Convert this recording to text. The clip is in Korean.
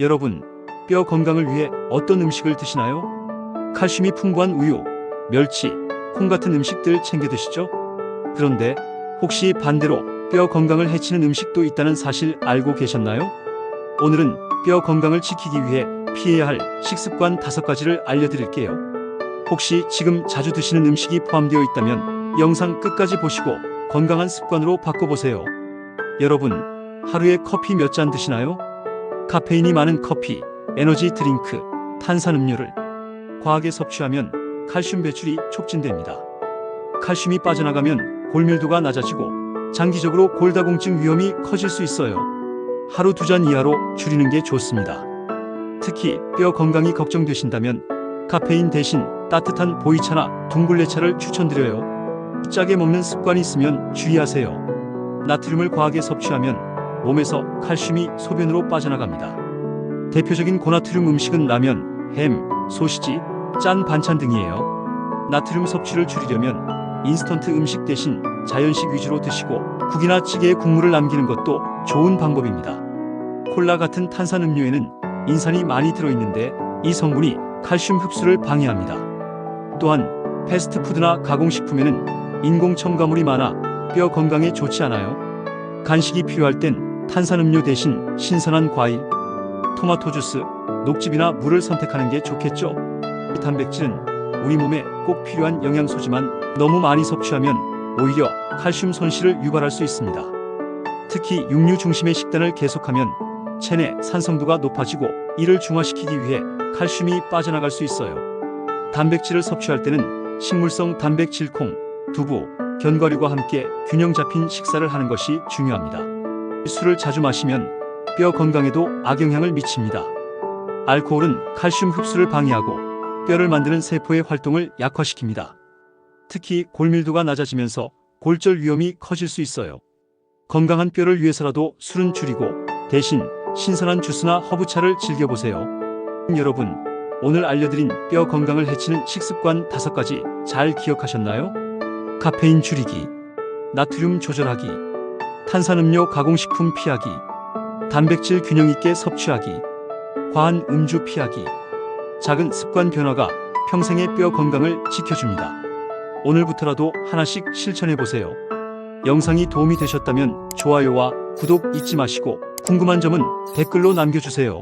여러분, 뼈 건강을 위해 어떤 음식을 드시나요? 칼슘이 풍부한 우유, 멸치, 콩 같은 음식들 챙겨 드시죠? 그런데 혹시 반대로 뼈 건강을 해치는 음식도 있다는 사실 알고 계셨나요? 오늘은 뼈 건강을 지키기 위해 피해야 할 식습관 다섯 가지를 알려드릴게요. 혹시 지금 자주 드시는 음식이 포함되어 있다면 영상 끝까지 보시고 건강한 습관으로 바꿔보세요. 여러분, 하루에 커피 몇 잔 드시나요? 카페인이 많은 커피, 에너지 드링크, 탄산음료를 과하게 섭취하면 칼슘 배출이 촉진됩니다. 칼슘이 빠져나가면 골밀도가 낮아지고 장기적으로 골다공증 위험이 커질 수 있어요. 하루 두 잔 이하로 줄이는 게 좋습니다. 특히 뼈 건강이 걱정되신다면 카페인 대신 따뜻한 보이차나 둥글레차를 추천드려요. 짜게 먹는 습관이 있으면 주의하세요. 나트륨을 과하게 섭취하면 몸에서 칼슘이 소변으로 빠져나갑니다. 대표적인 고나트륨 음식은 라면, 햄, 소시지, 짠 반찬 등이에요. 나트륨 섭취를 줄이려면 인스턴트 음식 대신 자연식 위주로 드시고 국이나 찌개에 국물을 남기는 것도 좋은 방법입니다. 콜라 같은 탄산 음료에는 인산이 많이 들어있는데 이 성분이 칼슘 흡수를 방해합니다. 또한 패스트푸드나 가공식품에는 인공 첨가물이 많아 뼈 건강에 좋지 않아요. 간식이 필요할 땐 탄산음료 대신 신선한 과일, 토마토 주스, 녹즙이나 물을 선택하는 게 좋겠죠. 이 단백질은 우리 몸에 꼭 필요한 영양소지만 너무 많이 섭취하면 오히려 칼슘 손실을 유발할 수 있습니다. 특히 육류 중심의 식단을 계속하면 체내 산성도가 높아지고 이를 중화시키기 위해 칼슘이 빠져나갈 수 있어요. 단백질을 섭취할 때는 식물성 단백질 콩, 두부, 견과류와 함께 균형 잡힌 식사를 하는 것이 중요합니다. 술을 자주 마시면 뼈 건강에도 악영향을 미칩니다. 알코올은 칼슘 흡수를 방해하고 뼈를 만드는 세포의 활동을 약화시킵니다. 특히 골밀도가 낮아지면서 골절 위험이 커질 수 있어요. 건강한 뼈를 위해서라도 술은 줄이고 대신 신선한 주스나 허브차를 즐겨보세요. 여러분, 오늘 알려드린 뼈 건강을 해치는 식습관 다섯 가지 잘 기억하셨나요? 카페인 줄이기, 나트륨 조절하기, 탄산음료 가공식품 피하기, 단백질 균형 있게 섭취하기, 과한 음주 피하기. 작은 습관 변화가 평생의 뼈 건강을 지켜줍니다. 오늘부터라도 하나씩 실천해 보세요. 영상이 도움이 되셨다면 좋아요와 구독 잊지 마시고 궁금한 점은 댓글로 남겨주세요.